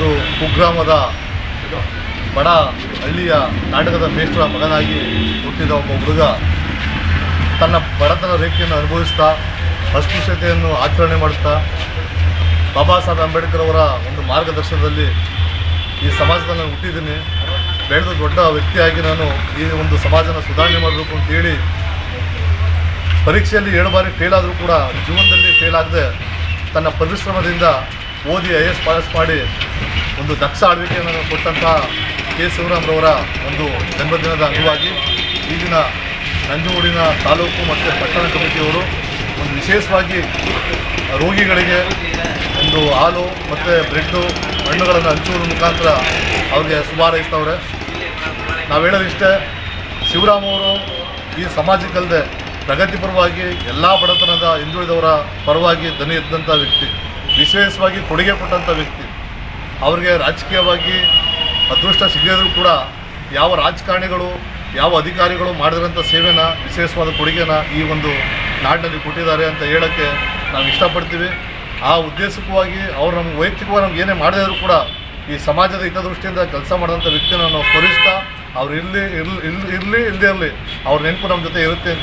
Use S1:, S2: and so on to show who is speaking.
S1: ಒಂದು ಕುಗ್ರಾಮದ ಬಡ ಹಳ್ಳಿಯ ನಾಟಕದ ಮೇಷ್ಟ್ರ ಮಗನಾಗಿ ಹುಟ್ಟಿದ ಒಬ್ಬ ಹುಡುಗ ತನ್ನ ಬಡತನ ರೇಖೆಯನ್ನು ಅನುಭವಿಸ್ತಾ ಅಸ್ಪೃಶ್ಯತೆಯನ್ನು ಆಚರಣೆ ಮಾಡುತ್ತಾ ಬಾಬಾ ಸಾಹೇಬ್ ಅಂಬೇಡ್ಕರ್ ಅವರ ಒಂದು ಮಾರ್ಗದರ್ಶನದಲ್ಲಿ ಈ ಸಮಾಜದ ನಾನು ಹುಟ್ಟಿದ್ದೀನಿ. ಬೆಳೆದು ದೊಡ್ಡ ವ್ಯಕ್ತಿಯಾಗಿ ನಾನು ಈ ಒಂದು ಸಮಾಜನ ಸುಧಾರಣೆ ಮಾಡಬೇಕು ಅಂತ ಹೇಳಿ ಪರೀಕ್ಷೆಯಲ್ಲಿ ಏಳು ಬಾರಿ ಫೇಲ್ ಆದರೂ ಕೂಡ ಜೀವನದಲ್ಲಿ ಫೇಲ್ ಆಗದೆ ತನ್ನ ಪರಿಶ್ರಮದಿಂದ ಓದಿ ಐ ಎಸ್ ಪಾಸ್ ಮಾಡಿ ಒಂದು ದಕ್ಷ ಆಳ್ವಿಕೆಯನ್ನು ಕೊಟ್ಟಂಥ ಕೆ ಶಿವರಾಮ್ರವರ ಒಂದು ಜನ್ಮದಿನದ ಅಂಗವಾಗಿ ಈ ದಿನ ನಂಜನಗೂಡಿನ ತಾಲೂಕು ಮತ್ತು ಪಟ್ಟಣ ಕಮಿಟಿಯವರು ಒಂದು ವಿಶೇಷವಾಗಿ ರೋಗಿಗಳಿಗೆ ಒಂದು ಹಾಲು ಮತ್ತು ಬ್ರೆಡ್ಡು, ಹಣ್ಣುಗಳನ್ನು ಹಂಚುವುದರ ಮುಖಾಂತರ ಅವ್ರಿಗೆ ಶುಭಾರೈಸ್ತವ್ರೆ. ನಾವು ಹೇಳೋದಿಷ್ಟೇ ಶಿವರಾಮ್ ಅವರು ಈ ಸಮಾಜಕ್ಕಲ್ಲದೆ ಪ್ರಗತಿಪರವಾಗಿ ಎಲ್ಲ ಬಡತನದ ಹಿಂದುಳಿದವರ ಪರವಾಗಿ ದನಿ ಎದ್ದಂಥ ವ್ಯಕ್ತಿ. ವಿಶೇಷವಾಗಿ ಕೊಡುಗೆ ಕೊಟ್ಟಂಥ ವ್ಯಕ್ತಿ. ಅವ್ರಿಗೆ ರಾಜಕೀಯವಾಗಿ ಅದೃಷ್ಟ ಸಿಗದಿದ್ರೂ ಕೂಡ ಯಾವ ರಾಜಕಾರಣಿಗಳು, ಯಾವ ಅಧಿಕಾರಿಗಳು ಮಾಡಿದಂಥ ಸೇವೆನ, ವಿಶೇಷವಾದ ಕೊಡುಗೆನ ಈ ಒಂದು ನಾಡಿನಲ್ಲಿ ಕೊಟ್ಟಿದ್ದಾರೆ ಅಂತ ಹೇಳೋಕ್ಕೆ ನಾವು ಇಷ್ಟಪಡ್ತೀವಿ. ಆ ಉದ್ದೇಶಕವಾಗಿ ಅವ್ರು ನಮ್ಗೆ ವೈಯಕ್ತಿಕವಾಗಿ ನಮ್ಗೆ ಏನೇ ಮಾಡಿದ್ರು ಕೂಡ ಈ ಸಮಾಜದ ಹಿತದೃಷ್ಟಿಯಿಂದ ಕೆಲಸ ಮಾಡಿದಂಥ ವ್ಯಕ್ತಿನ ನಾವು ಸ್ಮರಿಸ್ತಾ, ಅವ್ರು ಇರಲಿ ಇರಲಿ ಇರಲಿ ಇಲ್ಲದೇ ಇರಲಿ, ಅವ್ರ ನೆನಪು ನಮ್ಮ ಜೊತೆ ಇರುತ್ತೆ